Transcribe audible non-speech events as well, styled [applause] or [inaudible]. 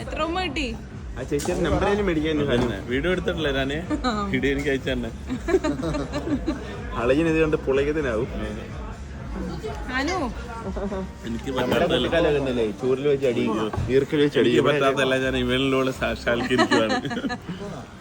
എത്ര ഉമ്മ കിട്ടി? ആ ചേച്ചിയുടെ നമ്പർ മേടിക്കാൻ തന്നെ വീഡിയോ എടുത്തിട്ടില്ല ഞാൻ. വീഡിയോ എനിക്ക് അയച്ചു തന്നെ. [laughs] അളകിന് ഇത് കണ്ട് പുളകത്തിനാവും എനിക്ക് പറ്റാത്തല്ല ചൂരിൽ വെച്ച് അടി ഈർക്കിൽ വെച്ച് അടി. പറ്റാത്തല്ല ഞാൻ ഇവനിലൂടെ സാക്ഷാത്കരിക്കുവാണ് [laughs]